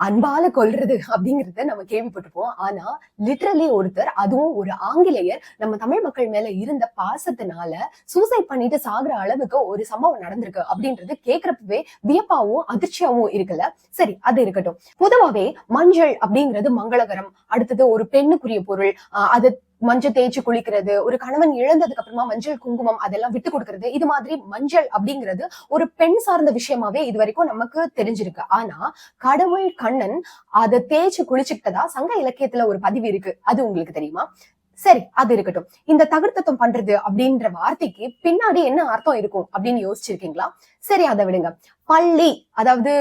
அன்பால கொல்றது அப்படிங்கறத நம்ம கேள்விப்பட்டிருப்போம். ஆனா லிட்ரலி ஒருத்தர் அதுவும் ஒரு ஆங்கிலேயர் நம்ம தமிழ் மக்கள் மேல இருந்த பாசத்தினால சூசைட் பண்ணிட்டு சாகுற அளவுக்கு ஒரு சம்பவம் நடந்திருக்கு அப்படின்றது கேக்குறப்பவே வியப்பாவும் அதிர்ச்சியாவும் இருக்குல்ல சரி அது இருக்கட்டும். பொதுவாவே மஞ்சள் அப்படிங்கிறது மங்களகரம். அடுத்தது ஒரு பெண்ணுக்குரிய பொருள். ஆஹ் அது மஞ்சள் தேய்ச்சி குளிக்கிறது ஒரு கணவன் இழந்ததுக்கு அப்புறமா மஞ்சள் குங்குமம் அதெல்லாம் விட்டு கொடுக்கறது இது மாதிரி மஞ்சள் அப்படிங்கிறது ஒரு பெண் சார்ந்த விஷயமாவே இது வரைக்கும் நமக்கு தெரிஞ்சிருக்கு. ஆனா கடவுள் கண்ணன் அதை தேய்ச்சி குளிச்சுக்கிட்டதா சங்க இலக்கியத்துல ஒரு பதிவு இருக்கு. அது உங்களுக்கு தெரியுமா? சரி அது இருக்கட்டும். இந்த தகுர்த்தத்தம் பண்றது அப்படின்ற வார்த்தைக்கு பின்னாடி என்ன அர்த்தம் இருக்கும் அப்படின்னு யோசிச்சிருக்கீங்களா? சரி அதை விடுங்க. பள்ளி அதாவது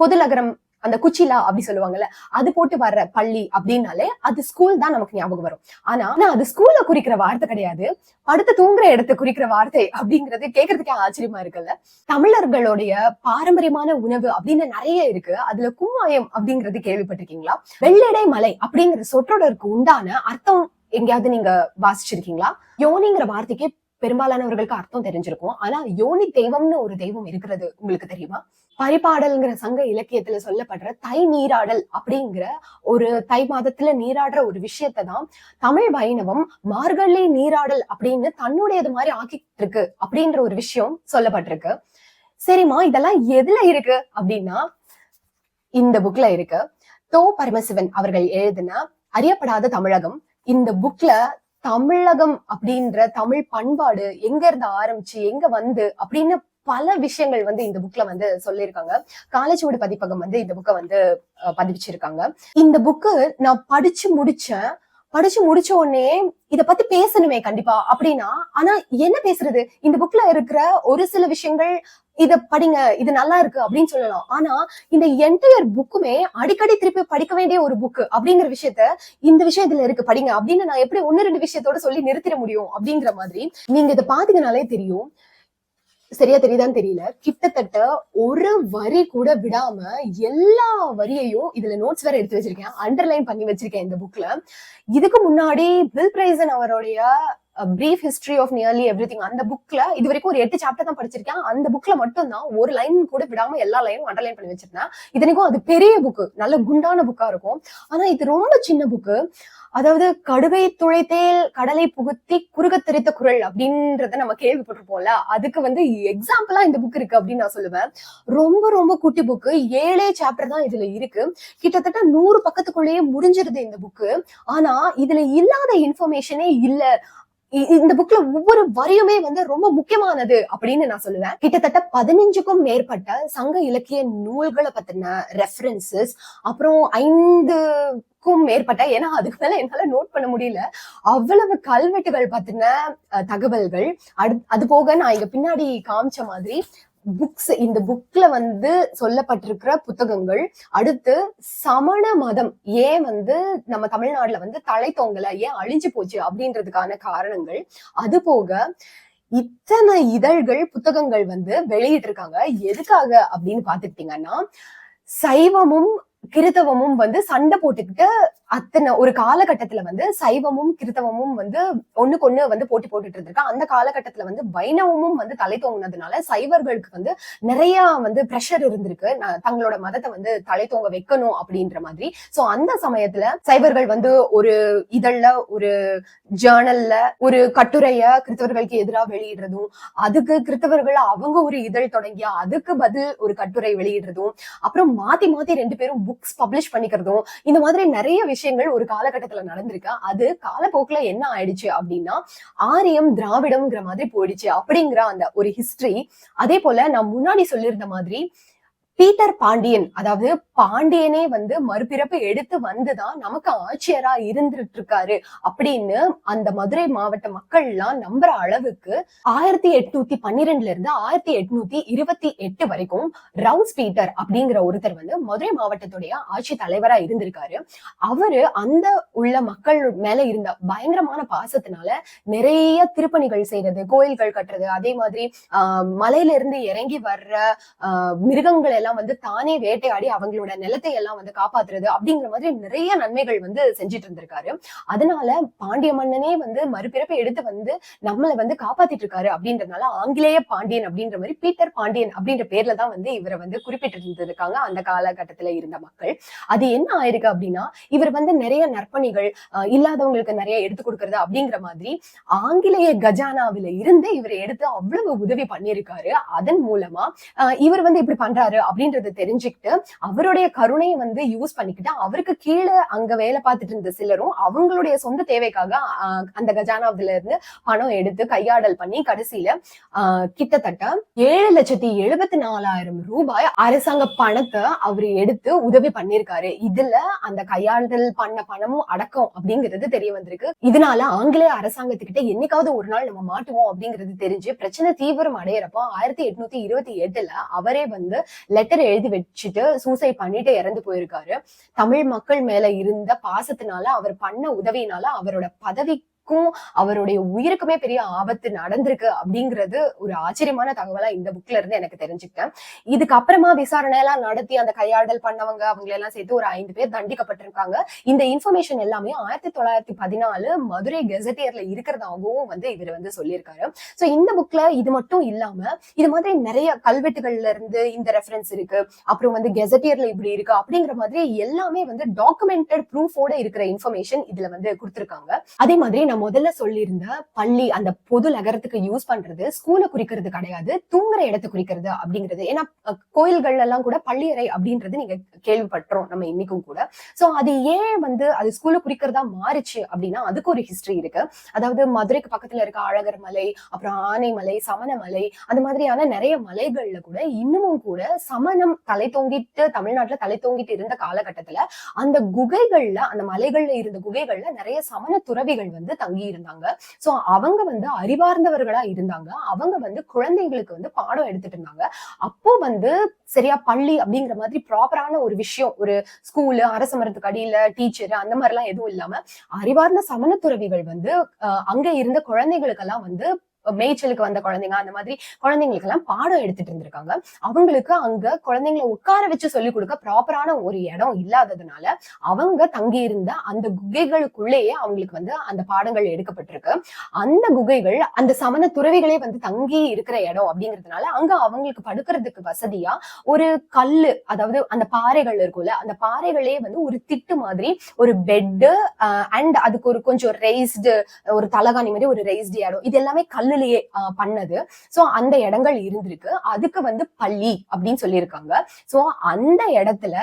பொதுநகரம் அந்த குச்சிலா அப்படி சொல்லுவாங்கல்ல அது போட்டு வர்ற பள்ளி அப்படின்னாலே அது ஸ்கூல் தான் நமக்கு ஞாபகம் வரும். ஆனா அது ஸ்கூல்ல குறிக்கிற வார்த்தை கிடையாது. படுத்து தூங்குற இடத்தை குறிக்கிற வார்த்தை அப்படிங்கறது கேட்கறதுக்கே ஆச்சரியமா இருக்குல்ல. தமிழர்களுடைய பாரம்பரியமான உணவு அப்படின்னு நிறைய இருக்கு. அதுல கும்மாயம் அப்படிங்கறது கேள்விப்பட்டிருக்கீங்களா? வெள்ளடை மலை அப்படிங்கிற சொற்றொடருக்கு உண்டான அர்த்தம் எங்கேயாவது நீங்க வாசிச்சிருக்கீங்களா? யோனிங்கிற வார்த்தைக்கு பெரும்பாலானவர்களுக்கு அர்த்தம் தெரிஞ்சிருக்கும். ஆனா யோனி தெய்வம்னு ஒரு தெய்வம் இருக்கிறது உங்களுக்கு தெரியுமா? பரிபாடல்ங்கிற சங்க இலக்கியத்துல சொல்லப்படுற தை நீராடல் அப்படிங்கிற ஒரு தை மாதத்துல நீராடுற ஒரு விஷயத்தை தான் தமிழ் வைணவம் மார்கழி நீராடல் அப்படின்னு தன்னுடையது மாதிரி ஆக்கிட்டு இருக்கு அப்படின்ற ஒரு விஷயம் சொல்லப்பட்டிருக்கு. சரிம்மா இதெல்லாம் எதுல இருக்கு அப்படின்னா இந்த புக்ல இருக்கு. தோ பரமசிவன் அவர்கள் எழுதின அறியப்படாத தமிழகம். இந்த புக்ல தமிழகம் அப்படின்ற தமிழ் பண்பாடு எங்க இருந்து ஆரம்பிச்சு எங்க வந்து அப்படின்னு பல விஷயங்கள் வந்து இந்த புக்ல வந்து சொல்லியிருக்காங்க. காலேஜோட பதிப்பகம் வந்து இந்த புக்கை வந்து பதிவிச்சிருக்காங்க இந்த புக்கு நான் படிச்சு முடிச்சேன். படிச்சு முடிச்ச உடனே இத பத்தி பேசணுமே கண்டிப்பா அப்படின்னா ஆனா என்ன பேசுறது? இந்த புக்ல இருக்கிற ஒரு சில விஷயங்கள் இதை படிங்க இது நல்லா இருக்கு அப்படின்னு சொல்லலாம். ஆனா இந்த என்டையர் புக்குமே அடிக்கடி திருப்பி படிக்க வேண்டிய ஒரு புக்கு அப்படிங்கிற விஷயத்த இந்த விஷயம் இதுல இருக்கு படிங்க அப்படின்னு நான் எப்படி ஒன்னு ரெண்டு விஷயத்தோட சொல்லி நிறுத்திட முடியும் அப்படிங்கிற மாதிரி நீங்க இதை பாத்தீங்கனாலே தெரியும். சரியா தெரியுதான்னு தெரியல. கிட்டத்தட்ட ஒரு வரி கூட விடாம எல்லா வரியையும் இதுல நோட்ஸ் வேற எடுத்து வச்சிருக்கேன் அண்டர்லைன் பண்ணி வச்சிருக்கேன் இந்த புக்ல இதுக்கு முன்னாடி பில் பிரைசன் அவருடைய brief history of nearly everything அந்த புக்ல இது வரைக்கும் ஒரு எட்டு சாப்டர் தான் படிச்சிருக்கேன். அந்த புக்ல மட்டும் தான் ஒரு லைன் கூட விடாம எல்லா லைனும் அண்டர்லைன் பண்ணி வச்சிருந்தேன். இத்தனைக்கும் அது பெரிய புக்கு நல்ல குண்டான புக்கா இருக்கும். ஆனா இது ரொம்ப சின்ன புக்கு அதாவது கடுகை துளைத்தேல் கடலை புகுத்தி குறுக தெரித்த குரல் அப்படின்றத நம்ம கேள்விப்பட்டிருப்போம்ல. அதுக்கு வந்து எக்ஸாம்பிளா இந்த புக் இருக்கு அப்படின்னு நான் சொல்லுவேன். ரொம்ப ரொம்ப குட்டி புக்கு ஏழே சாப்டர் தான் இதுல இருக்கு. கிட்டத்தட்ட நூறு பக்கத்துக்குள்ளேயே முடிஞ்சிருது இந்த புக்கு ஆனா இதுல இல்லாத இன்ஃபர்மேஷனே இல்ல. இந்த புக்ல ஒவ்வொரு வரியுமே வந்து ரொம்ப முக்கியமானது அப்படின்னு நான் சொல்லுவேன். கிட்டத்தட்ட பதினஞ்சுக்கும் மேற்பட்ட சங்க இலக்கிய நூல்களை பத்தின ரெஃபரன்சஸ் அப்புறம் ஐந்துக்கும் மேற்பட்ட ஏன்னா அதுக்கு மேல என்னால நோட் பண்ண முடியல அவ்வளவு கல்வெட்டுகள் பத்தின அஹ், தகவல்கள். அது போக நான் இங்க பின்னாடி காமிச்ச மாதிரி புக்ஸ் இந்த புக்ல வந்து சொல்லப்பட்டிருக்கிற புத்தகங்கள். அடுத்து சமண மதம். ஏன் வந்து நம்ம தமிழ்நாட்டுல வந்து தலை தொங்கல ஏன் அழிஞ்சு போச்சு அப்படின்றதுக்கான காரணங்கள். அது போக இத்தனை இதழ்கள் புத்தகங்கள் வந்து வெளியிட்டு இருக்காங்க எதுக்காக அப்படின்னு பாத்துக்கிட்டீங்கன்னா சைவமும் கிறித்தவமும் வந்து சண்டை போட்டுக்கிட்டு அத்தனை ஒரு காலகட்டத்துல வந்து சைவமும் கிறித்தவமும் வந்து ஒண்ணுக்கு ஒண்ணு வந்து போட்டி போட்டுட்டு இருந்திருக்கா. அந்த காலகட்டத்துல வந்து வைணவமும் வந்து தலை தோங்கினதுனால சைவர்களுக்கு வந்து நிறைய வந்து ப்ரெஷர் இருந்திருக்கு. தங்களோட மதத்தை வந்து தலை தோங்க வைக்கணும் அப்படின்ற மாதிரி. சோ அந்த சமயத்துல சைவர்கள் வந்து ஒரு இதழ்ல ஒரு ஜேர்னல்ல ஒரு கட்டுரைய கிறித்தவர்களுக்கு எதிராக வெளியிடுறதும் அதுக்கு கிறிஸ்தவர்கள் அவங்க ஒரு இதழ் தொடங்கி அதுக்கு பதில் ஒரு கட்டுரை வெளியிடுறதும் அப்புறம் மாத்தி மாத்தி ரெண்டு பேரும் புக் புக்ஸ் பப்ளிஷ் பண்ணிக்கிறதும் இந்த மாதிரி நிறைய விஷயங்கள் ஒரு காலகட்டத்துல நடந்திருக்கு. அது காலப்போக்குல என்ன ஆயிடுச்சு அப்படின்னா ஆரியம் திராவிடம்ங்கிற மாதிரி போயிடுச்சு. அப்படிங்கிற அந்த ஒரு ஹிஸ்டரி அதே போல நான் முன்னாடி சொல்லியிருந்த மாதிரி பீட்டர் பாண்டியன் அதாவது பாண்டியனே வந்து மறுபிறப்பு எடுத்து வந்துதான் நமக்கு ஆட்சியரா இருந்துட்டு இருக்காரு அப்படின்னு அந்த மதுரை மாவட்ட மக்கள் எல்லாம் நம்புற அளவுக்கு ஆயிரத்தி எட்நூத்தி பன்னிரெண்டுல இருந்து ஆயிரத்தி எட்நூத்தி இருபத்தி எட்டு வரைக்கும் ரவுஸ் பீட்டர் அப்படிங்கிற ஒருத்தர் வந்து மதுரை மாவட்டத்துடைய ஆட்சி தலைவரா இருந்திருக்காரு. அவரு அந்த உள்ள மக்கள் மேல இருந்த பயங்கரமான பாசத்தினால நிறைய திருப்பணிகள் செய்யறது கோயில்கள் கட்டுறது அதே மாதிரி ஆஹ் மலையில இருந்து இறங்கி வர்ற ஆஹ் மிருகங்கள் எல்லாம் வந்து தானே வேட்டையாடி அவங்களோட நிலத்தை எல்லாம் வந்து காப்பாத்துறது அப்படிங்கிற மாதிரி நிறைய நன்மைகள் வந்து செஞ்சுட்டு இருந்திருக்காரு. அதனால பாண்டிய மன்னனே வந்து மறுபிறப்பை எடுத்து வந்து நம்மளை வந்து காப்பாத்திட்டு இருக்காரு அப்படின்றதுனால ஆங்கிலேய பாண்டியன் அப்படின்ற மாதிரி பீட்டர் பாண்டியன் அப்படின்ற பேர்ல தான் வந்து இவரை வந்து குறிப்பிட்டு இருந்திருக்காங்க அந்த காலகட்டத்துல இருந்த மக்கள். அது என்ன ஆயிருக்கு அப்படின்னா இவர் வந்து நிறைய நற்பணிகள் இல்லாதவங்களுக்கு நிறைய எடுத்து கொடுக்கறது அப்படிங்கிற மாதிரி ஆங்கிலேய கஜானாவில இருந்து இவரை எடுத்து அவ்வளவு உதவி பண்ணியிருக்காரு. அதன் மூலமா இவர் வந்து இப்படி பண்றாரு அப்படின்றத தெரிஞ்சுக்கிட்டு அவருடைய கருணையை வந்து யூஸ் பண்ணிக்கிட்டு அவருக்கு கீழே அங்க வேலை பார்த்துட்டு இருந்த சிலரும் அவங்களுடைய சொந்த தேவைக்காக அந்த கஜானாவில இருந்து பணம் எடுத்து கையாடல் பண்ணி கடைசியில கிட்டத்தட்ட ஏழு லட்சத்தி எழுபத்தி நாலாயிரம் ரூபாய் அரசாங்க பணத்தை அவர் எடுத்து உதவி பண்ணிருக்காரு இதுல அந்த கையாடல் பண்ண பணமும் அடக்கம் அப்படிங்கிறது தெரிய வந்திருக்கு. இதனால ஆங்கிலேய அரசாங்கத்துக்கிட்ட என்னைக்காவது ஒரு நாள் நம்ம மாட்டுவோம் அப்படிங்கிறது தெரிஞ்சு பிரச்சனை தீவிரம் அடையிறப்போ ஆயிரத்தி எட்நூத்தி இருபத்தி எட்டுல அவரே வந்து லெட்டர் எழுதி வச்சுட்டு சூசைட் பண்ணிட்டு இறந்து போயிருக்காரு. தமிழ் மக்கள் மேல இருந்த பாசத்தினால அவர் பண்ண உதவியினால அவரோட பதவி பதவிக்கும் அவருடைய உயிருக்குமே பெரிய ஆபத்து நடந்திருக்கு அப்படிங்கிறது ஒரு ஆச்சரியமான தகவலா இந்த புக்ல இருந்து எனக்கு தெரிஞ்சுக்கிட்டேன். இதுக்கு அப்புறமா விசாரணை எல்லாம் நடத்தி அந்த கையாடல் பண்ணவங்க அவங்க எல்லாம் சேர்த்து ஒரு ஐந்து பேர் தண்டிக்கப்பட்டிருக்காங்க. இந்த இன்ஃபர்மேஷன் எல்லாமே ஆயிரத்தி தொள்ளாயிரத்தி பதினாலு மதுரை கெசட்டியர்ல இருக்கிறதாகவும் வந்து இவர் வந்து சொல்லியிருக்காரு. சோ இந்த புக்ல இது மட்டும் இல்லாம இது மாதிரி நிறைய கல்வெட்டுகள்ல இருந்து இந்த ரெஃபரன்ஸ் இருக்கு. அப்புறம் வந்து கெசட்டியர்ல இப்படி இருக்கு அப்படிங்கிற மாதிரி எல்லாமே வந்து டாக்குமெண்டட் ப்ரூஃபோட இருக்கிற இன்ஃபர்மேஷன் இதுல வந்து கொடுத்துருக்காங்க. அதே மாதிரி நான் முதல்ல சொல்லியிருந்த பள்ளி அந்த பொது நகரத்துக்கு யூஸ் பண்றது ஸ்கூலை குறிக்கிறது கிடையாது தூங்குற இடத்தை குறிக்கிறது அப்படிங்கிறது. ஏன்னா கோயில்கள் எல்லாம் கூட பள்ளியறை அப்படின்றது நீங்க கேள்விப்பட்டோம் நம்ம இன்னைக்கும் கூட. சோ அது ஏன் வந்து அது ஸ்கூலை குறிக்கிறதா மாறிச்சு அப்படின்னா அதுக்கு ஒரு ஹிஸ்டரி இருக்கு. அதாவது மதுரைக்கு பக்கத்துல இருக்க அழகர் மலை அப்புறம் ஆனைமலை சமணமலை அந்த மாதிரியான நிறைய மலைகள்ல கூட இன்னமும் கூட சமணம் தலை தொங்கிட்டு தமிழ்நாட்டுல தலை தொங்கிட்டு இருந்த காலகட்டத்துல அந்த குகைகள்ல அந்த மலைகள்ல இருந்த குகைகள்ல நிறைய சமண துறவிகள் வந்து தங்கி இருந்தாங்க சோ அவங்க வந்து அறிவார்ந்தவர்களா இருந்தாங்க. அவங்க வந்து குழந்தைங்களுக்கு வந்து பாடம் எடுத்துட்டு இருந்தாங்க. அப்போ வந்து சரியா பள்ளி அப்படிங்கிற மாதிரி ப்ராப்பரான ஒரு விஷயம் ஒரு ஸ்கூலு அரச மரத்துக்கு அடியில டீச்சர் அந்த மாதிரி எல்லாம் எதுவும் இல்லாம அறிவார்ந்த சமண துறவிகள் வந்து அங்க இருந்த குழந்தைகளுக்கெல்லாம் வந்து மேய்ச்சலுக்கு வந்த குழந்தைங்க அந்த மாதிரி குழந்தைங்களுக்கு எல்லாம் பாடம் எடுத்துட்டு இருந்திருக்காங்க. அவங்களுக்கு அங்க குழந்தைங்களை உட்கார வச்சு சொல்லிக் கொடுக்க ப்ராப்பரான ஒரு இடம் இல்லாததுனால அவங்க தங்கி இருந்த அந்த குகைகளுக்குள்ளேயே அவங்களுக்கு வந்து அந்த பாடங்கள் எடுக்கப்பட்டிருக்கு. அந்த குகைகள் அந்த சமண துறவிகளே வந்து தங்கி இருக்கிற இடம் அப்படிங்கிறதுனால அங்க அவங்களுக்கு படுக்கிறதுக்கு வசதியா ஒரு கல்லு அதாவது அந்த பாறைகள் இருக்கும்ல அந்த பாறைகளே வந்து ஒரு திட்டு மாதிரி ஒரு பெட்டு அண்ட் அதுக்கு ஒரு கொஞ்சம் ரைஸ்டு ஒரு தலகாணி மாதிரி ஒரு ரைஸ்டு இடம். இது எல்லாமே கல்லு மண்ணிலேயே பண்ணது. சோ அந்த இடங்கள் இருந்திருக்கு. அதுக்கு வந்து பள்ளி அப்படின்னு சொல்லியிருக்காங்க. சோ அந்த இடத்துல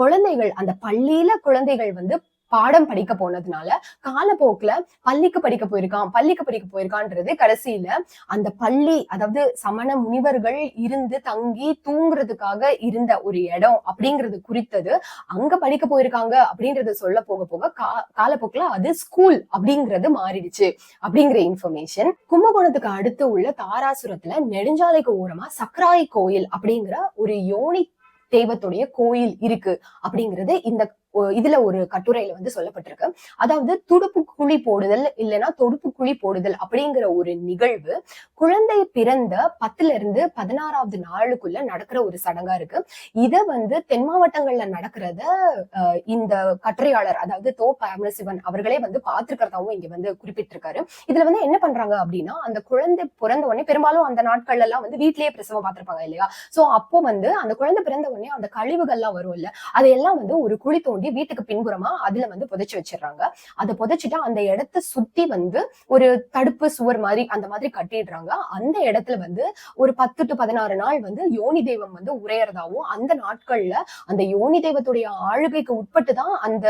குழந்தைகள் அந்த பள்ளியில குழந்தைகள் வந்து பாடம் படிக்க போனதுனால காலப்போக்குல பள்ளிக்கு படிக்க போயிருக்கான் பள்ளிக்கு படிக்க போயிருக்கான்றது கடைசியில அந்த பள்ளி அதாவது சமண முனிவர்கள் இருந்து தங்கி தூங்குறதுக்காக இருந்த ஒரு இடம் அப்படிங்கிறது குறித்தது. அங்க படிக்க போயிருக்காங்க அப்படின்றத சொல்ல போக போக கா- காலப்போக்குல அது ஸ்கூல் அப்படிங்கிறது மாறிடுச்சு அப்படிங்கிற இன்ஃபர்மேஷன் கும்பகோணத்துக்கு அடுத்து உள்ள தாராசுரத்துல நெடுஞ்சாலைக்கு ஓரமா சக்கராய் கோயில் அப்படிங்கிற ஒரு யோனி தெய்வத்துடைய கோயில் இருக்கு அப்படிங்கிறது இந்த இதுல ஒரு கட்டுரையில வந்து சொல்லப்பட்டிருக்கு. அதாவது துடுப்பு குழி போடுதல் இல்லைன்னா தொடுப்பு குழி போடுதல் அப்படிங்கிற ஒரு நிகழ்வு குழந்தை பிறந்த பத்துல இருந்து பதினாறாவது நாளுக்குள்ள நடக்கிற ஒரு சடங்கா இருக்கு. இத வந்து தென் மாவட்டங்கள்ல நடக்கிறத இந்த கட்டுரையாளர் அதாவது தோ பரமசிவன் அவர்களே வந்து பார்த்திருக்கிறதாவும் இங்க வந்து குறிப்பிட்டிருக்காரு. இதுல வந்து என்ன பண்றாங்க அப்படின்னா அந்த குழந்தை பிறந்த உடனே பெரும்பாலும் அந்த நாட்கள்ல எல்லாம் வந்து வீட்லயே பிரசவம் பார்த்திருப்பாங்க இல்லையா? சோ அப்போ வந்து அந்த குழந்தை பிறந்த உடனே அந்த கழிவுகள்லாம் வரும் இல்ல அதையெல்லாம் வந்து ஒரு குழி தோண்டி வீட்டுக்கு பின்புறமா அதுல வந்து புதைச்சு வச்சிடுறாங்க. அதை புதைச்சிட்டு அந்த இடத்த சுத்தி வந்து ஒரு தடுப்பு சுவர் மாதிரி அந்த மாதிரி கட்டிடுறாங்க. அந்த இடத்துல வந்து ஒரு பத்து டு பதினாறு நாள் வந்து யோனி தெய்வம் வந்து உரையறதாவும் அந்த நாட்கள்ல அந்த யோனி தெய்வத்துடைய ஆளுகைக்கு உட்பட்டு தான் அந்த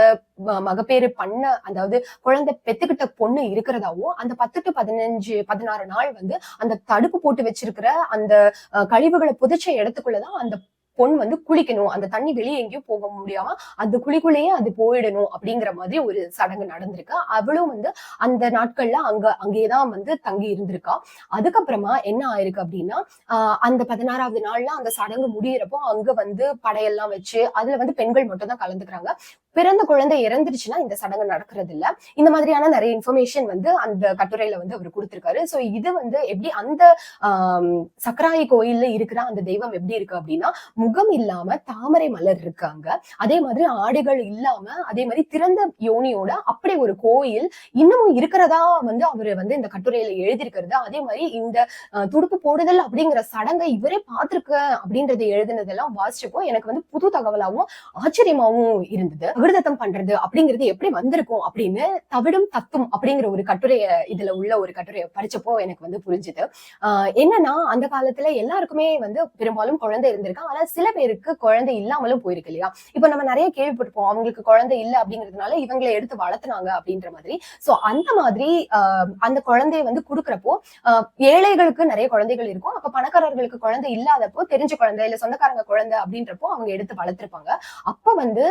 மகப்பேறு பண்ண அதாவது குழந்தை பெத்துக்கிட்ட பொண்ணு இருக்கிறதாவும் அந்த பத்து டு பதினஞ்சு பதினாறு நாள் வந்து அந்த தடுப்பு போட்டு வச்சிருக்கிற அந்த கழிவுகளை புதைச்ச இடத்துக்குள்ளதான் அந்த பொன் வந்து குளிக்கணும். அந்த தண்ணி வெளியே எங்கேயும் போக முடியாம அந்த குழிக்குள்ளேயே அது போயிடணும் அப்படிங்கிற மாதிரி ஒரு சடங்கு நடந்திருக்கு. அவளும் வந்து அந்த நாட்கள்ல அங்க அங்கேயேதான் வந்து தங்கி இருந்திருக்கா. அதுக்கப்புறமா என்ன ஆயிருக்கு அப்படின்னா ஆஹ் அந்த பதினாறாவது நாள்ல அந்த சடங்கு முடியிறப்போ அங்க வந்து படையெல்லாம் வச்சு அதுல வந்து பெண்கள் மட்டும் தான் கலந்துக்கிறாங்க. பிறந்த குழந்தை இறந்துருச்சுன்னா இந்த சடங்கு நடக்கிறது இல்ல இந்த மாதிரியான நிறைய இன்ஃபர்மேஷன் வந்து அந்த கட்டுரையில வந்து அவர் கொடுத்திருக்காரு. சோ இது வந்து எப்படி அந்த சக்கராயி கோயில்ல இருக்கிற அந்த தெய்வம் எப்படி இருக்கு அப்படின்னா முகம் இல்லாம தாமரை மலர் இருக்காங்க. அதே மாதிரி ஆடைகள் இல்லாம அதே மாதிரி திறந்த யோனியோட அப்படி ஒரு கோயில் இன்னமும் இருக்கிறதா வந்து அவரு வந்து இந்த கட்டுரையில எழுதியிருக்கிறது. அதே மாதிரி இந்த துடுப்பு போடுதல் அப்படிங்கிற சடங்கை இவரே பார்த்திருக்க அப்படின்றத எழுதினதெல்லாம் வாசிச்சப்போ எனக்கு வந்து புது தகவலாவும் ஆச்சரியமாவும் இருந்தது. அமிர்தத்தம் பண்றது அப்படிங்கிறது எப்படி வந்திருக்கும் அப்படின்னு தவிடும் தத்தும் அப்படிங்கிற ஒரு கட்டுரைய இதுல உள்ள ஒரு கட்டுரையை படிச்சப்போ எனக்கு வந்து புரிஞ்சுது. என்னன்னா அந்த காலத்துல எல்லாருக்குமே வந்து பெரும்பாலும் குழந்தை இருந்திருக்கா. ஆனா சில பேருக்கு குழந்தை இல்லாமலும் போயிருக்கு இல்லையா? இப்ப நம்ம நிறைய கேள்விப்பட்டிருப்போம். அவங்களுக்கு குழந்தை இல்லை அப்படிங்கிறதுனால இவங்களை எடுத்து வளர்த்துனாங்க அப்படின்ற மாதிரி. சோ அந்த மாதிரி அந்த குழந்தைய வந்து கொடுக்குறப்போ ஏழைகளுக்கு நிறைய குழந்தைகள் இருக்கும். அப்ப பணக்காரர்களுக்கு குழந்தை இல்லாதப்போ தெரிஞ்ச குழந்தை இல்ல சொந்தக்காரங்க குழந்தை அப்படின்றப்போ அவங்க எடுத்து வளர்த்திருப்பாங்க. அப்ப வந்து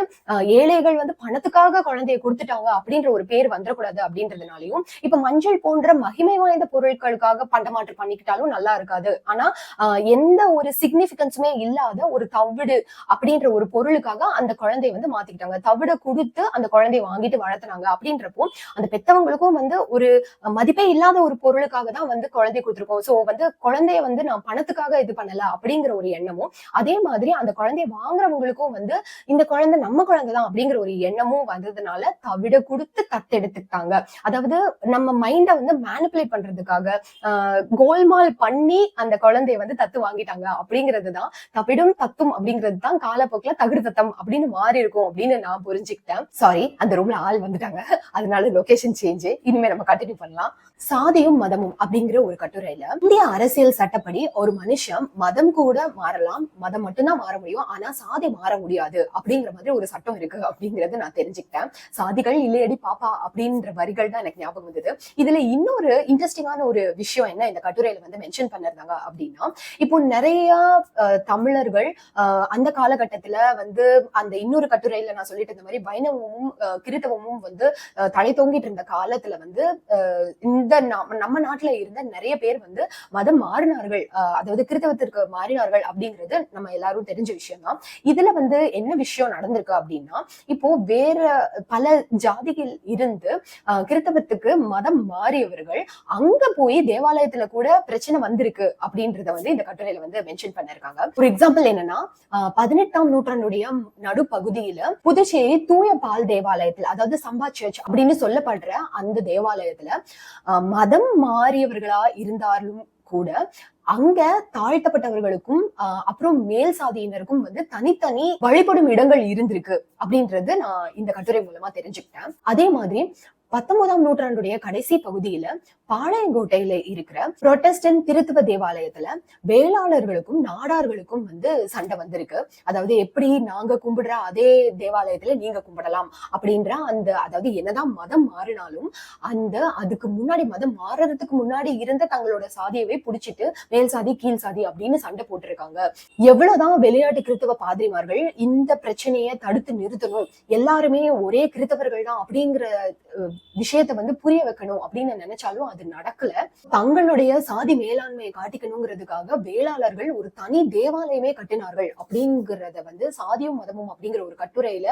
ஏழை ஏழைகள் வந்து பணத்துக்காக குழந்தைய கொடுத்துட்டாங்க அப்படின்ற ஒரு பேர் வந்துடக்கூடாது அப்படின்றதுனாலையும் இப்ப மஞ்சள் போன்ற மகிமை வாய்ந்த பொருட்களுக்காக பண்டமாற்று பண்ணிக்கிட்டாலும் நல்லா இருக்காது. ஆனா எந்த ஒரு சிக்னிபிகன்ஸுமே இல்லாத ஒரு தவிடு அப்படின்ற ஒரு பொருளுக்காக அந்த குழந்தைய வந்து மாத்திக்கிட்டாங்க. தவிட கொடுத்து அந்த குழந்தைய வாங்கிட்டு வளர்த்துனாங்க அப்படின்றப்போ அந்த பெத்தவங்களுக்கும் வந்து ஒரு மதிப்பே இல்லாத ஒரு பொருளுக்காக தான் வந்து குழந்தைய கொடுத்துருக்கோம். சோ வந்து குழந்தைய வந்து நான் பணத்துக்காக இது பண்ணல அப்படிங்கிற ஒரு எண்ணமும் அதே மாதிரி அந்த குழந்தைய வாங்குறவங்களுக்கும் வந்து இந்த குழந்தை நம்ம குழந்தை தான் அப்படிங்கிற அப்படிங்கிற ஒரு எண்ணமும் வந்ததுனால தவிட கொடுத்து தத்தெடுத்துக்கிட்டாங்க அதாவது நம்ம மைண்ட வந்து மேனிப்புலேட் பண்றதுக்காக கோல்மால் பண்ணி அந்த குழந்தைய வந்து தத்து வாங்கிட்டாங்க அப்படிங்கிறது தான் தவிடும் தத்தும் அப்படிங்கிறது தான் காலப்போக்கில் தகுடு தத்தம் அப்படின்னு மாறி இருக்கும் அப்படின்னு நான் புரிஞ்சுக்கிட்டேன். சாரி அந்த ரூம்ல ஆள் வந்துட்டாங்க. அதனால லொகேஷன் சேஞ்ச் இனிமே நம்ம கண்டினியூ பண்ணலாம். சாதியும் மதமும் அப்படிங்கிற ஒரு கட்டுரையில இந்திய அரசியல் சட்டப்படி ஒரு மனுஷன் மதம் கூட மாறலாம் மதம் மட்டும்தான் மாற முடியும் ஆனா சாதி மாற முடியாது அப்படிங்கிற மாதிரி ஒரு சட்டம் இருக்கு. அப்படிங்கறது நான் தெரிஞ்சுக்கிட்டேன். சாதிகள் இல்லையடி பாப்பா அப்படின்ற வரிகள் தான் எனக்கு ஞாபகம் வந்தது. இதுல இன்னொரு இன்ட்ரெஸ்டிங்கான ஒரு விஷயம் என்ன இந்த கட்டுரையில வந்து மென்ஷன் பண்ணிருந்தாங்க அப்படின்னா இப்போ நிறைய அஹ், தமிழர்கள் அஹ், அந்த காலகட்டத்துல வந்து அந்த இன்னொரு கட்டுரையில நான் சொல்லிட்டு இருந்த மாதிரி வைணவமும் கிறித்தவமும் வந்து அஹ், தலை தொங்கிட்டு இருந்த காலத்துல வந்து இந்த நம்ம நாட்டுல இருந்த நிறைய பேர் வந்து மதம் மாறினார்கள். அஹ், அதாவது கிறித்தவத்திற்கு மாறினார்கள் அப்படிங்கிறது நம்ம எல்லாரும் தெரிஞ்ச விஷயம் தான் இதுல வந்து என்ன விஷயம் நடந்திருக்கு அப்படின்னா இப்போ வேற பல ஜாதிகள் இருந்து கிறித்தவத்துக்கு மதம் மாறியவர்கள் அங்க போய் தேவாலயத்துல கூட பிரச்சனை வந்திருக்கு அப்படின்றத வந்து இந்த கட்டுரையில வந்து மென்ஷன் பண்ணிருக்காங்க. ஒரு எக்ஸாம்பிள் என்னன்னா பதினெட்டாம் நூற்றாண்டுடைய நடுப்பகுதியில புதுச்சேரி தூய பால் தேவாலயத்துல அதாவது சம்பா சர்ச் அப்படின்னு சொல்லப்படுற அந்த தேவாலயத்துல மதம் மாறியவர்களா இருந்தாலும் கூட அங்க தாழ்த்தப்பட்டவர்களுக்கும் அப்புறம் மேல் சாதியினருக்கும் வந்து தனித்தனி வழிபடும் இடங்கள் இருந்திருக்கு. அப்படின்றது நான் இந்த கட்டுரை மூலமா தெரிஞ்சுக்கிட்டேன். அதே மாதிரி பத்தொன்பதாம் நூற்றாண்டுடைய கடைசி பகுதியில பாளையங்கோட்டையில இருக்கிற புரொட்டஸ்டன் திருத்துவ தேவாலயத்துல வேளாளர்களுக்கும் நாடார்களுக்கும் வந்து சண்டை வந்திருக்கு. அதாவது எப்படி நாங்க கும்பிடுற அதே தேவாலயத்துல நீங்க கும்பிடலாம் அப்படின்ற அந்த அதாவது என்னதான் மதம் மாறினாலும் அந்த அதுக்கு முன்னாடி மதம் மாறுறதுக்கு முன்னாடி இருந்த தங்களோட சாதியவே புடிச்சிட்டு மேல் சாதி கீழ் சாதி அப்படின்னு சண்டை போட்டிருக்காங்க. எவ்வளவுதான் வெளிநாட்டு கிறித்துவ பாதிரிமார்கள் இந்த பிரச்சனையை தடுத்து நிறுத்தணும் எல்லாருமே ஒரே கிறித்தவர்கள் தான் அப்படிங்கிற விஷயத்த வந்து புரிய வைக்கணும் அப்படின்னு நினைச்சாலும் அது நடக்கல. தங்களுடைய சாதி மேலாண்மையை காட்டிக்கணுங்கிறதுக்காக வேளாளர்கள் ஒரு தனி தேவாலயமே கட்டினார்கள் அப்படிங்கிறத வந்து சாதியும் மதமும் அப்படிங்கிற ஒரு கட்டுரையில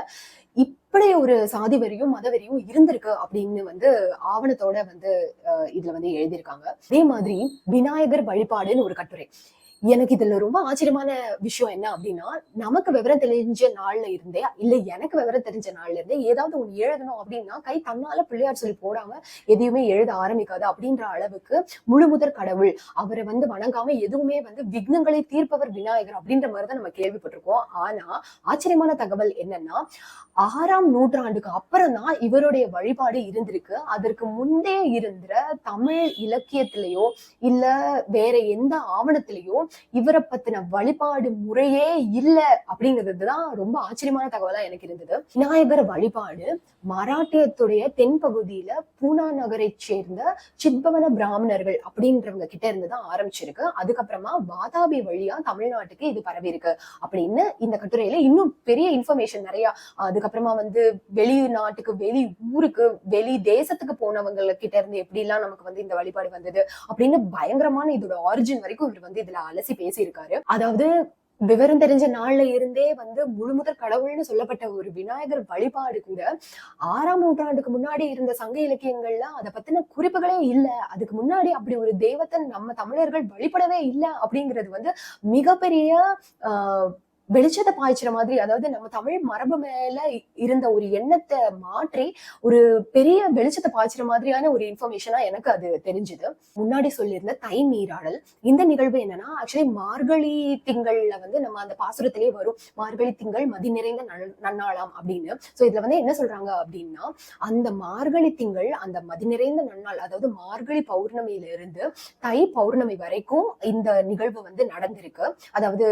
இப்படி ஒரு சாதி வரியும் மத வரியும் இருந்திருக்கு அப்படின்னு வந்து ஆவணத்தோட வந்து இதுல வந்து எழுதியிருக்காங்க. அதே மாதிரி விநாயகர் வழிபாடுன்னு ஒரு கட்டுரை. எனக்கு இதுல ரொம்ப ஆச்சரியமான விஷயம் என்ன அப்படின்னா நமக்கு விவரம் தெரிஞ்ச நாள்ல இருந்தே இல்ல எனக்கு விவரம் தெரிஞ்ச நாள்ல இருந்தே ஏதாவது ஒண்ணு எழுதணும் அப்படின்னா கை தன்னால பிள்ளையார் சொல்லி போடாம எதையுமே எழுத ஆரம்பிக்காது அப்படின்ற அளவுக்கு முழு முதற் கடவுள் அவரை வந்து வணங்காம எதுவுமே வந்து விக்னங்களை தீர்ப்பவர் விநாயகர் அப்படின்ற மாதிரி தான் நம்ம கேள்விப்பட்டிருக்கோம். ஆனா ஆச்சரியமான தகவல் என்னன்னா ஆறாம் நூற்றாண்டுக்கு அப்புறம் தான் இவருடைய வழிபாடு இருந்திருக்கு. அதற்கு முந்தைய இருந்த தமிழ் இலக்கியத்திலேயோ இல்ல வேற எந்த ஆவணத்திலேயோ இவரை பத்தின வழிபாடு முறையே இல்லை அப்படிங்கிறது தான் ரொம்ப ஆச்சரியமான தகவலா எனக்கு இருந்தது. விநாயகர் வழிபாடு மராட்டியத்துடைய தென்பகுதியில பூனா நகரை சேர்ந்த சித்பவன பிராமணர்கள் அப்படின்றவங்க கிட்ட இருந்து தான் ஆரம்பிச்சிருக்கு. அதுக்கப்புறமா வாதாபி வழியா தமிழ்நாட்டுக்கு இது பரவி இருக்கு அப்படின்னு இந்த கட்டுரையில இன்னும் பெரிய இன்ஃபர்மேஷன் நிறைய அதுக்கப்புறமா வந்து வெளிநாட்டுக்கு வெளி ஊருக்கு வெளி தேசத்துக்கு போனவங்க கிட்ட இருந்து எப்படி எல்லாம் நமக்கு வந்து இந்த வழிபாடு வந்தது அப்படின்னு பயங்கரமான இதோட ஆரிஜின் வரைக்கும் இவர் வந்து இதுல அலசி பேசியிருக்காரு. அதாவது விவரம் தெரிஞ்ச நாள்ல இருந்தே வந்து முழுமுதற் கடவுள்னு சொல்லப்பட்ட ஒரு விநாயகர் வழிபாடு கூட ஆறாம் நூற்றாண்டுக்கு முன்னாடி இருந்த சங்க இலக்கியங்கள்ல அதை பத்தின குறிப்புகளே இல்ல. அதுக்கு முன்னாடி அப்படி ஒரு தெய்வத்தை நம்ம தமிழர்கள் வழிபடவே இல்லை அப்படிங்கிறது வந்து மிகப்பெரிய ஆஹ் வெளிச்சத்தை பாய்ச்சுற மாதிரி அதாவது நம்ம தமிழ் மரபு மேல இருந்த ஒரு எண்ணத்தை மாற்றி ஒரு பெரிய வெளிச்சத்தை பாய்ச்சுற மாதிரியான ஒரு இன்ஃபர்மேஷனா எனக்கு அது தெரிஞ்சுது. முன்னாடி சொல்லியிருந்த தை நீராடல். இந்த நிகழ்வு என்னன்னா ஆக்சுவலி மார்கழி திங்கள்ல வந்து நம்ம அந்த பாசுரத்திலே வரும். மார்கழி திங்கள் மதி நிறைந்த நன்னாளாம் அப்படின்னு. சோ இதுல வந்து என்ன சொல்றாங்க அப்படின்னா அந்த மார்கழி திங்கள் அந்த மதி நிறைந்த நன்னாள் அதாவது மார்கழி பௌர்ணமியில இருந்து தை பௌர்ணமி வரைக்கும் இந்த நிகழ்வு வந்து நடந்திருக்கு. அதாவது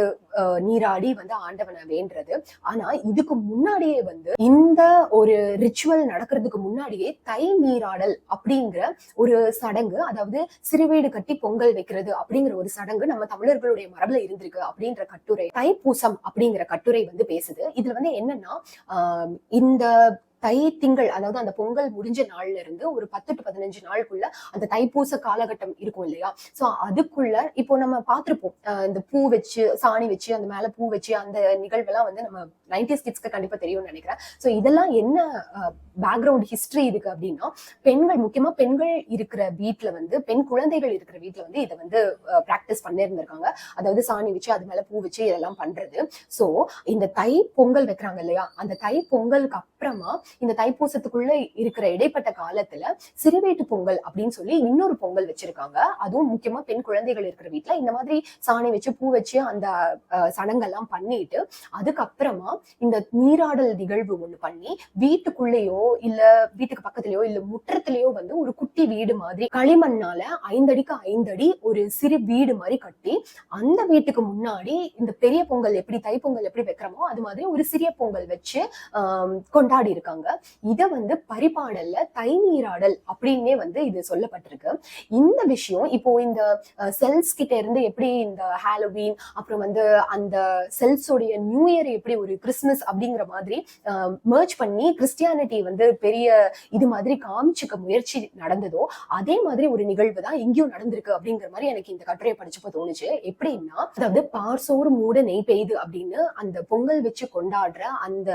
நீராடி வந்து ஆண்டவனை வேண்டுறது ஆனா இதுக்கு முன்னாடியே வந்து இந்த ஒரு ரிச்சுவல் நடக்கிறதுக்கு முன்னாடியே தை நீராடல் அப்படிங்கிற ஒரு சடங்கு அதாவது சிறுவீடு கட்டி பொங்கல் வைக்கிறது அப்படிங்கிற ஒரு சடங்கு நம்ம தமிழர்களுடைய மரபுல இருந்திருக்கு அப்படின்ற கட்டுரை. தைப்பூசம் அப்படிங்கிற கட்டுரை வந்து பேசுது. இதுல வந்து என்னன்னா ஆஹ் இந்த தை திங்கள் அதாவது அந்த பொங்கல் முடிஞ்ச நாள்ல இருந்து ஒரு பத்து டு பதினஞ்சு நாளுக்குள்ள அந்த தைப்பூச காலகட்டம் இருக்கும் இல்லையா? சோ அதுக்குள்ள இப்போ நம்ம பார்த்திருப்போம். இந்த பூ வச்சு சாணி வச்சு அந்த மேல பூ வச்சு அந்த நிகழ்வெல்லாம் வந்து நம்ம நைன்டி கிட்ஸ்க்கு கண்டிப்பா தெரியும்னு நினைக்கிறேன். சோ இதெல்லாம் என்ன பேக்ரவுண்ட் ஹிஸ்டரி இதுக்கு அப்படின்னா பெண்கள் முக்கியமா பெண்கள் இருக்கிற வீட்ல வந்து பெண் குழந்தைகள் இருக்கிற வீட்டுல வந்து இதை வந்து பிராக்டிஸ் பண்ணிருந்திருக்காங்க. அதாவது சாணி வச்சு அது மேல பூ வச்சு இதெல்லாம் பண்றது. சோ இந்த தை பொங்கல் வைக்கிறாங்க இல்லையா? அந்த தை பொங்கலுக்கு அப்புறமா இந்த தைப்பூசத்துக்குள்ள இருக்கிற இடைப்பட்ட காலத்துல சிறுவேட்டு பொங்கல் அப்படின்னு சொல்லி இன்னொரு பொங்கல் வச்சிருக்காங்க. அதுவும் முக்கியமா பெண் குழந்தைகள் இருக்கிற வீட்டுல இந்த மாதிரி சாணி வச்சு பூ வச்சு அந்த சடங்கெல்லாம் பண்ணிட்டு அதுக்கப்புறமா இந்த நீராடல் நிகழ்வு ஒண்ணு பண்ணி வீட்டுக்குள்ளேயோ இல்ல வீட்டுக்கு பக்கத்துலயோ இல்ல முற்றத்திலேயோ வந்து ஒரு குட்டி வீடு மாதிரி களிமண்ணால ஐந்தடிக்கு ஐந்தடி ஒரு சிறு வீடு மாதிரி கட்டி அந்த வீட்டுக்கு முன்னாடி இந்த பெரிய பொங்கல் எப்படி தைப்பொங்கல் எப்படி வைக்கிறோமோ அது மாதிரி ஒரு சிறிய பொங்கல் வச்சு ஆஹ் கொண்டாடி இருக்காங்க. இத வந்து பரிபாடல்ல தை நீராடல் அப்படின்னே வந்து இது சொல்லப்பட்டிருக்கு. இந்த விஷயம் இப்போ இந்த செல்ஸ் கிட்ட இருந்து எப்படி இந்த ஹாலோவீன் அப்புறம் வந்து அந்த செல்ஸோடைய நியூ இயர் எப்படி ஒரு கிறிஸ்மஸ் அப்படிங்கிற மாதிரி மர்ச் பண்ணி கிறிஸ்டியானிட்டி வந்து பெரிய இது மாதிரி காமிச்சுக்க முயற்சி நடந்ததோ அதே மாதிரி ஒரு நிகழ்வு தான் இங்கேயும் நடந்திருக்கு அப்படிங்கிற மாதிரி எனக்கு இந்த கட்டுரையை படிச்சப்போ தோணுச்சு. எப்படின்னா அதாவது பார்சோர் மூட நெய் பெய்து அப்படின்னு அந்த பொங்கல் வச்சு கொண்டாடுற அந்த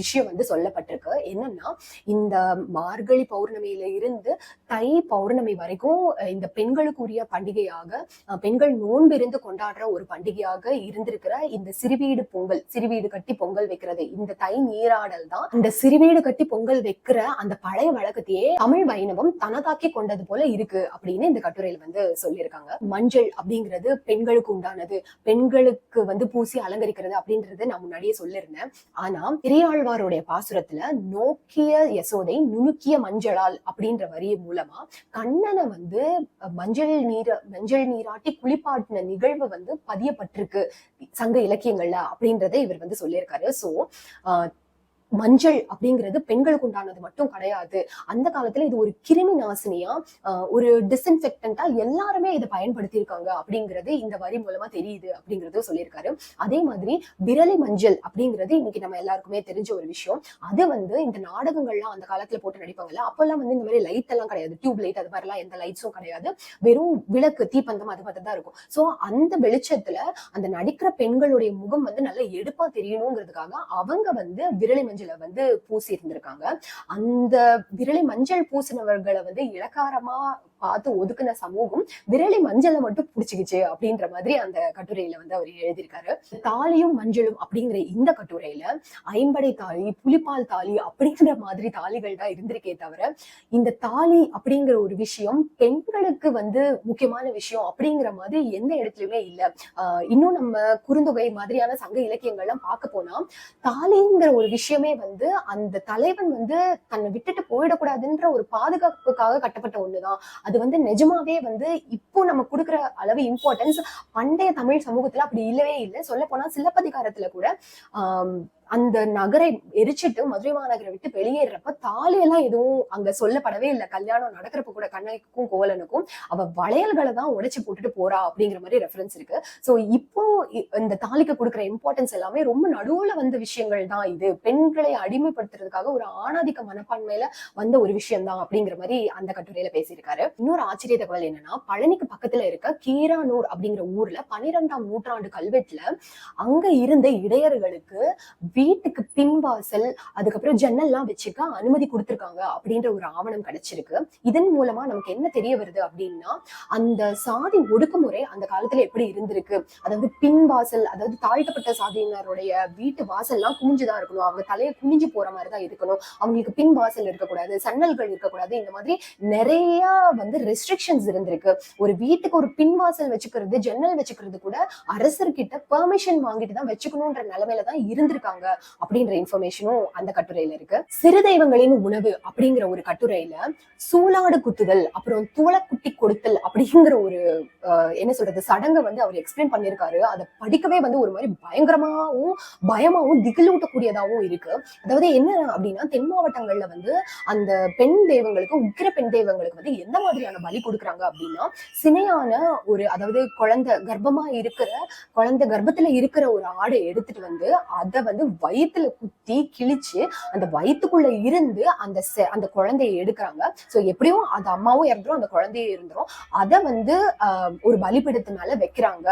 விஷயம் வந்து சொல்லப்பட்டிருக்கு. இருக்கு. என்னன்னா இந்த மார்கழி பௌர்ணமியில இருந்து தை பௌர்ணமி வரைக்கும் இந்த பெண்களுக்குரிய பண்டிகையாக பெண்கள் நோன்பு இருந்து கொண்டாடுற ஒரு பண்டிகையாக இருந்திருக்கிற இந்த சிறுவீடு பொங்கல் சிறுவீடு கட்டி பொங்கல் வைக்கிறது. இந்த தை நீராடல் தான் இந்த சிறுவீடு கட்டி பொங்கல் வைக்கிற அந்த பழைய வழக்கத்தையே தமிழ் வைணவம் தனதாக்கி கொண்டது போல இருக்கு அப்படின்னு இந்த கட்டுரையில வந்து சொல்லியிருக்காங்க. மஞ்சள் அப்படிங்கிறது பெண்களுக்கு உண்டானது. பெண்களுக்கு வந்து பூசி அலங்கரிக்கிறது அப்படின்றது நான் முன்னாடியே சொல்லியிருந்தேன். ஆனா பெரியாழ்வாருடைய பாசுரத்துல நோக்கிய யசோதை நுணுக்கிய மஞ்சளால் அப்படின்ற வரி மூலமா கண்ணனை வந்து மஞ்சள் நீர மஞ்சள் நீராட்டி குளிப்பாட்டின நிகழ்வு வந்து பதியப்பட்டிருக்கு சங்க இலக்கியங்கள்ல அப்படின்றத இவர் வந்து சொல்லியிருக்காரு. சோ மஞ்சள் அப்படிங்கிறது பெண்களுக்கு உண்டானது மட்டும் கிடையாது. அந்த காலத்துல இது ஒரு கிருமி நாசினியா ஒரு டிஸ்இன்ஃபெக்டண்டா எல்லாருமே இதை பயன்படுத்தியிருக்காங்க அப்படிங்கிறது இந்த வரி மூலமா தெரியுது அப்படிங்கறத சொல்லியிருக்காரு. அதே மாதிரி விரலி மஞ்சள் அப்படிங்கிறது இன்னைக்கு நம்ம எல்லாருக்குமே தெரிஞ்ச ஒரு விஷயம். அது வந்து இந்த நாடகங்கள்லாம் அந்த காலத்துல போட்டு நடிப்பாங்கல்ல அப்பெல்லாம் வந்து இந்த மாதிரி லைட் எல்லாம் கிடையாது. டியூப் லைட் அது மாதிரிலாம் எந்த லைட்ஸும் கிடையாது. வெறும் விளக்கு தீப்பந்தம் அது மாதிரி தான் இருக்கும். சோ அந்த வெளிச்சத்துல அந்த நடிக்கிற பெண்களுடைய முகம் வந்து நல்லா எடுப்பா தெரியணுங்கிறதுக்காக அவங்க வந்து விரலி மஞ்சள் வந்து பூசி இருந்திருக்காங்க அந்த விரலை மஞ்சள் பூசினவர்களை வந்து இலக்காரமா பார்த்து ஒதுக்குன சமூகம் விரலி மஞ்சளை மட்டும் பிடிச்சிக்கிச்சு அப்படின்ற மாதிரி அந்த கட்டுரையில வந்து அவர் எழுதியிருக்காரு. தாலியும் மஞ்சளும் அப்படிங்கிற இந்த கட்டுரையில ஐம்படை தாலி புலிப்பால் தாலி அப்படிங்கிற மாதிரி தாலிகள் தான் இருந்திருக்கே தவிர இந்த தாலி அப்படிங்கிற ஒரு விஷயம் பெண்களுக்கு வந்து முக்கியமான விஷயம் அப்படிங்கிற மாதிரி எந்த இடத்துலயுமே இல்ல. ஆஹ் இன்னும் நம்ம குறுந்தொகை மாதிரியான சங்க இலக்கியங்கள்லாம் பார்க்க போனா தாலிங்கிற ஒரு விஷயமே வந்து அந்த தலைவன் வந்து தன்னை விட்டுட்டு போயிடக்கூடாதுன்ற ஒரு பாதுகாப்புக்காக கட்டப்பட்ட ஒண்ணுதான். அது வந்து நிஜமாவே வந்து இப்போ நம்ம கொடுக்குற அளவு இம்பார்ட்டன்ஸ் பண்டைய தமிழ் சமூகத்துல அப்படி இல்லவே இல்லை. சொல்ல போனா சிலப்பதிகாரத்துல கூட ஆஹ் அந்த நகரை எரிச்சிட்டு மதுரை மாநகரை விட்டு வெளியேறப்ப தாலியெல்லாம் எதுவும் அங்க சொல்லப்படவே இல்லை. கல்யாணம் நடக்கிறப்ப கூட கண்ணைக்கும் கோவலனுக்கும். அவ வளையல்களை தான் உடைச்சு போட்டுட்டு போறா அப்படிங்கிற மாதிரி ரெஃபரன்ஸ் இருக்கு. சோ இப்போ இ- இந்த தாலிக்கு கொடுக்குற இம்பார்ட்டன்ஸ் எல்லாமே ரொம்ப நடுவுல வந்த விஷயங்கள் தான் இது. பெண்களை அடிமைப்படுத்துறதுக்காக ஒரு ஆணாதிக்க மனப்பான்மையில வந்த ஒரு விஷயம் தான் அப்படிங்கிற மாதிரி அந்த கட்டுரையில பேசியிருக்காரு. இன்னொரு ஆச்சரிய தகவல் என்னன்னா பழனிக்கு பக்கத்துல இருக்க கீரானூர் அப்படிங்கிற ஊர்ல பன்னிரெண்டாம் நூற்றாண்டு கல்வெட்டுல அங்க இருந்த இடையர்களுக்கு வீட்டுக்கு பின்வாசல் அதுக்கப்புறம் ஜன்னல்லாம் வச்சுக்க அனுமதி கொடுத்துருக்காங்க அப்படின்ற ஒரு ஆவணம் கிடைச்சிருக்கு. இதன் மூலமா நமக்கு என்ன தெரிய வருது அப்படின்னா அந்த சாதி ஒடுக்குமுறை அந்த காலத்துல எப்படி இருந்திருக்கு? அதாவது பின்வாசல் அதாவது தாழ்த்தப்பட்ட சாதியினருடைய வீட்டு வாசல்லாம் குனிஞ்சுதான் இருக்கணும். அவங்க தலையை குனிஞ்சு போற மாதிரி தான் இருக்கணும். அவங்களுக்கு பின் வாசல் இருக்கக்கூடாது சன்னல்கள் இருக்கக்கூடாது. இந்த மாதிரி நிறைய வந்து ரெஸ்ட்ரிக்ஷன்ஸ் இருந்திருக்கு. ஒரு வீட்டுக்கு ஒரு பின் வாசல் வச்சுக்கிறது ஜன்னல் வச்சுக்கிறது கூட அரசர்கிட்ட பெர்மிஷன் வாங்கிட்டு தான் வச்சுக்கணும்ன்ற நிலைமையில தான் இருந்திருக்காங்க. அப்படின்ற இன்ஃபர்மேஷனும் அந்த கட்டுரையில இருக்கு. சிறு தெய்வங்களின் உணவு அப்படிங்கிற ஒரு கட்டுரையில சூலாடு குத்துதல் அப்புறம் தூளக்குட்டி கொடுத்தல் அப்படிங்கிற ஒரு என்ன சொல்றது சடங்கை வந்து அவர் எக்ஸ்பிளைன் பண்ணியிருக்காரு. அதை படிக்கவே வந்து ஒரு மாதிரி பயங்கரமாவும் பயமாவும் திகிலூட்டக்கூடியதாகவும் இருக்கு. அதாவது என்ன அப்படின்னா தென் மாவட்டங்கள்ல வந்து அந்த பெண் தெய்வங்களுக்கு உக்கிர பெண் தெய்வங்களுக்கு வந்து எந்த மாதிரியான பலி கொடுக்குறாங்க அப்படின்னா சினையான ஒரு அதாவது குழந்தை கர்ப்பமா இருக்கிற குழந்தை கர்ப்பத்துல இருக்கிற ஒரு ஆடை எடுத்துட்டு வந்து அதை வந்து வயிற்றுல குத்தி கிழிச்சு அந்த வயிற்றுக்குள்ள இருந்து அந்த அந்த குழந்தையை எடுக்கிறாங்க. ஸோ எப்படியும் அந்த அம்மாவும் இறந்துரும் அந்த குழந்தையும் இருந்துரும். அதை வந்து ஒரு பலிபீடத்து மேல வைக்கிறாங்க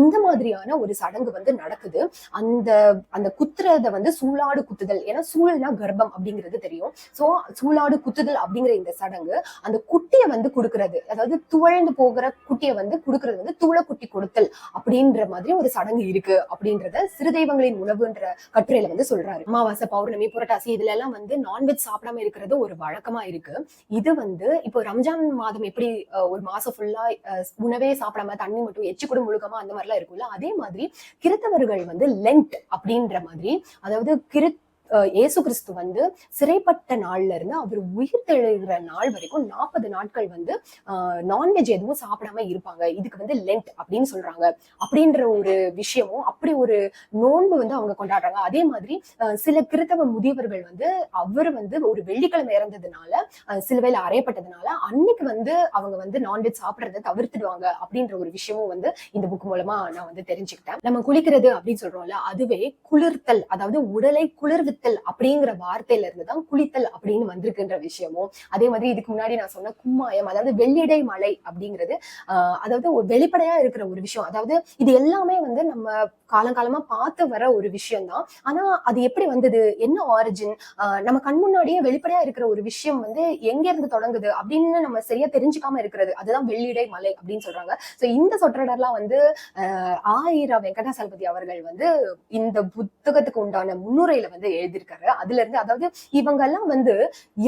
இந்த மாதிரியான ஒரு சடங்கு வந்து நடக்குது. அந்த அந்த குத்துறத வந்து சூளாடு குத்துதல் ஏன்னா சூழல்னா கர்ப்பம் அப்படிங்கிறது தெரியும். ஸோ சூளாடு குத்துதல் அப்படிங்கிற இந்த சடங்கு அந்த குட்டியை வந்து கொடுக்கறது அதாவது துவழ்ந்து போகிற குட்டியை வந்து கொடுக்கறது வந்து துளக்குட்டி கொடுத்தல் அப்படின்ற மாதிரி ஒரு சடங்கு இருக்கு அப்படின்றத சிறு தெய்வங்களின் உணவுன்ற கட்டுரையில வந்து சொல்றாரு. அமாவாசை பௌர்ணமி புரட்டாசி இதுல எல்லாம் வந்து நான்வெஜ் சாப்பிடாம இருக்கிறது ஒரு வழக்கமா இருக்கு. இது வந்து இப்போ ரம்ஜான் மாதம் எப்படி ஒரு மாசம் ஃபுல்லா உணவே சாப்பிடாம தண்ணி மட்டும் எச்சு கூட முழுக்கமா அந்த மாதிரிலாம் இருக்கும்ல அதே மாதிரி கிறித்தவர்கள் வந்து லென்ட் அப்படின்ற மாதிரி அதாவது கிறித் ஏசு இயேசு கிறிஸ்து வந்து சிறைப்பட்ட நாள்ல இருந்து அவர் உயிர் தெழுகிற நாள் வரைக்கும் நாற்பது நாட்கள் வந்து நான்வெஜ் எதுவும் சாப்பிடாம இருப்பாங்க. இதுக்கு வந்து லென்ட் அப்படின்னு சொல்றாங்க. அப்படின்ற ஒரு விஷயமும் அப்படி ஒரு நோன்பு வந்து அவங்க கொண்டாடுறாங்க. அதே மாதிரி சில கிறித்தவ முதியவர்கள் வந்து அவர் வந்து ஒரு வெள்ளிக்கிழமை இறந்ததுனால சிலுவையில அறையப்பட்டதுனால அன்னைக்கு வந்து அவங்க வந்து நான்வெஜ் சாப்பிடுறத தவிர்த்துடுவாங்க அப்படின்ற ஒரு விஷயமும் வந்து இந்த புக் மூலமா நான் வந்து தெரிஞ்சுக்கிட்டேன். நம்ம குளிக்கிறது அப்படின்னு சொல்றோம்ல அதுவே குளிர்த்தல் அதாவது உடலை குளிர்வித்தல் அப்படிங்கிற வார்த்தையில இருந்து தான் குளித்தல் அப்படின்னு வந்திருக்குன்ற விஷயமும் அதே மாதிரி இதுக்கு முன்னாடி நான் சொன்ன கும்மாயம் அதாவது வெள்ளிடை மலை அப்படிங்கிறது ஆஹ் அதாவது ஒரு வெளிப்படையா இருக்கிற ஒரு விஷயம். அதாவது இது எல்லாமே வந்து நம்ம காலங்காலமா பார்த்து வர ஒரு விஷயம் தான் ஆனா அது எப்படி வந்தது? என்ன ஆரிஜின் நம்ம கண் முன்னாடியே வெளிப்படையா இருக்கிற ஒரு விஷயம் வந்து எங்க இருந்து தொடங்குது அப்படின்னு நம்ம சரியா தெரிஞ்சுக்காம இருக்கிறது. அதுதான் வெள்ளிடை மலை அப்படின்னு சொல்றாங்க. சோ இந்த சொற்றடர்லாம் வந்து ஆஹ் வெங்கடாசலபதி அவர்கள் வந்து இந்த புத்தகத்துக்கு உண்டான முன்னுரையில வந்து எழுதியிருக்காரு. அதுல இருந்து அதாவது இவங்க எல்லாம் வந்து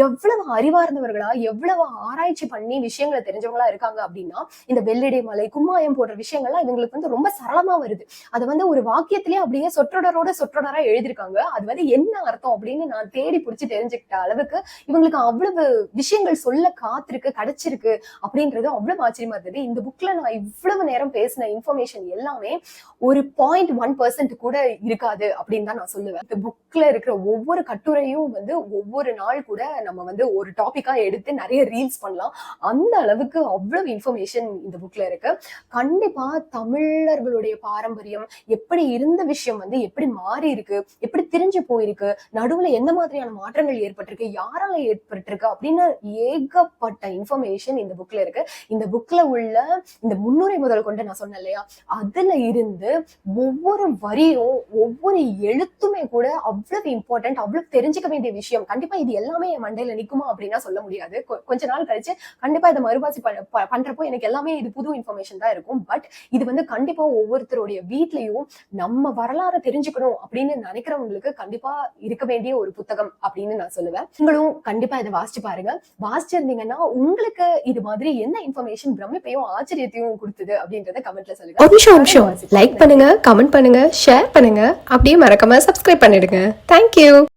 எவ்வளவு அறிவார்ந்தவர்களா எவ்வளவு ஆராய்ச்சி பண்ணி விஷயங்களை தெரிஞ்சவங்களா இருக்காங்க அப்படின்னா இந்த வெள்ளிடை மலை கும்மாயம் போன்ற விஷயங்கள்லாம் இவங்களுக்கு வந்து ரொம்ப சரளமா வருது. அது வந்து ஒரு வாக்கியத்திலேயே அப்படியே சொற்றொடரோட சொற்றொடரா எழுதியிருக்காங்க. அது வந்து என்ன அர்த்தம் அப்படின்னு நான் தேடி பிடிச்சி தெரிஞ்சுக்கிட்ட அளவுக்கு இவங்களுக்கு அவ்வளவு விஷயங்கள் சொல்ல காத்திருக்கு கிடைச்சிருக்கு அப்படின்றது அவ்வளவு ஆச்சரியமா இருந்தது. இந்த புக்ல நான் இவ்வளவு நேரம் பேசின இன்ஃபர்மேஷன் எல்லாமே ஒரு பாயிண்ட் ஒன் பர்சன்ட் கூட இருக்காது அப்படின்னு தான் நான் சொல்லுவேன். இந்த புக்ல இருக்கிற ஒவ்வொரு கட்டுரையும் வந்து ஒவ்வொரு நாள் கூட நம்ம வந்து ஒரு டாபிக்கா எடுத்து நிறைய ரீல்ஸ் பண்ணலாம். அந்த அளவுக்கு அவ்வளவு இன்ஃபர்மேஷன் இந்த புக்ல இருக்கு. கண்டிப்பா தமிழர்களுடைய பாரம்பரியம் எப்படி இருந்த விஷயம் வந்து எப்படி மாறி இருக்கு எப்படி திரிஞ்சு போயிருக்கு நடுவுல எந்த மாதிரியான மாற்றங்கள் ஏற்பட்டிருக்கு யாரால ஏற்பட்டிருக்கு அப்படின்னு ஏகப்பட்ட இன்ஃபர்மேஷன் இந்த புக்ல இருக்கு. இந்த புக்ல உள்ள இந்த முன்னுரை முதல் கொண்டு நான் சொன்னேன் இல்லையா அதுல இருந்து ஒவ்வொரு வரியும் ஒவ்வொரு எழுத்துமே கூட அவ்வளவு இம்பார்ட்டன்ட் அவ்வளவு தெரிஞ்சுக்க வேண்டிய விஷயம். கண்டிப்பா இது எல்லாமே என் மண்டையில நிக்குமா அப்படின்னா சொல்ல முடியாது. கொஞ்ச நாள் கழிச்சு கண்டிப்பா இதை மறுவாசி பண்றப்போ எனக்கு எல்லாமே இது புது இன்ஃபர்மேஷன் தான் இருக்கும். பட் இது வந்து கண்டிப்பா ஒவ்வொருத்தருடைய வீட்லயும் நம்ம வரலாறை தெரிஞ்சுக்கணும் அப்படின்னு நினைக்கிறவங்களுக்கு கண்டிப்பா இருக்க வேண்டிய ஒரு புத்தகம் அப்படின்னு நான் சொல்லுவேன். நீங்களும் கண்டிப்பா இதை வாசிச்சு பாருங்க. வாசிச்சிருந்தீங்கன்னா உங்களுக்கு இது மாதிரி என்ன இன்ஃபர்மேஷன் பிரமிப்பையும் ஆச்சரியத்தையும் கொடுத்தது அப்படின்றத கமெண்ட்ல சொல்லுங்க. ஒரு நிமிஷம் நிமிஷம். லைக் பண்ணுங்க கமெண்ட் பண்ணுங்க ஷேர் பண்ணுங்க. அப்படியே மறக்காம சப்ஸ்கிரைப் பண்ணிடுங்க. Thank you Thank you.